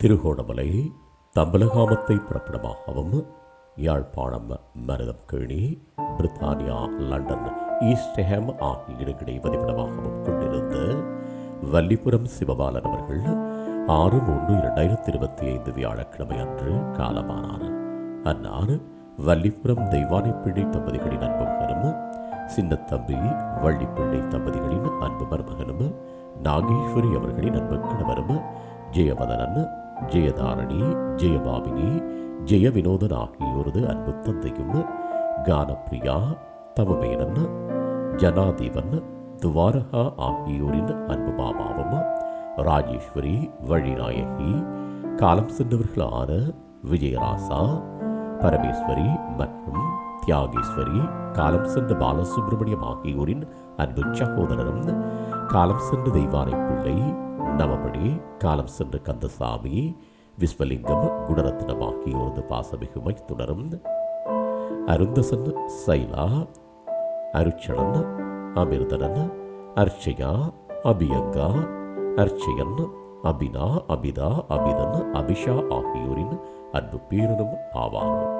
திருகோணமலை தம்பலகாமத்தை பிறப்பிடமாகவும் யாழ்ப்பாணம் மருதம் கேணி பிரித்தானியா லண்டன் ஈஸ்ட்ஹாம் ஆகிய இடங்களை வதிப்பிடமாகவும் கொண்டிருந்த வல்லிபுரம் சிவபாலன் அவர்கள் ஆறு மூன்று இரண்டாயிரத்தி இருபத்தி ஐந்து வியாழக்கிழமை அன்று காலமானார். அன்னார் வல்லிபுரம் தெய்வானைப்பிள்ளை தம்பதிகளின் அன்பு மகனும் சின்னத்தம்பி வள்ளிப்பிள்ளை தம்பதிகளின் அன்பு மருமகனும் நாகேஸ்வரி அவர்களின் அன்பு கணவரும் ஜெயவதனன் ஜெயதாரணி ஜெயபாமினி ஜெய வினோதன் ஆகியோரது அன்பு தந்தையும் கானப்பிரியா தவமேனன் ஜனாதீவன் துவாரகா ஆகியோரின் அன்பு மாமாவும் ராஜேஸ்வரி வழிநாயகி காலம் சென்றவர்களான விஜயராசா பரமேஸ்வரி மற்றும் தியாகேஸ்வரி காலம் சென்ற பாலசுப்ரமணியம் ஆகியோரின் அன்பு சகோதரரும் காலம் சென்ற தெய்வானை பிள்ளை. நவமணி காலம் சென்ற கந்தசாமி விஸ்வலிங்கம் குணரத்னம் ஆகியோரது பாசமிகுமை தொடரும் அருந்தசன் சைலா அருச்சனன் அமிர்தனன் அர்ச்சயா அபியங்கா அர்ச்சயன் அபினா அபிதா அபிதன் அபிஷா ஆகியோரின் அன்பு பேரனும் ஆவார்.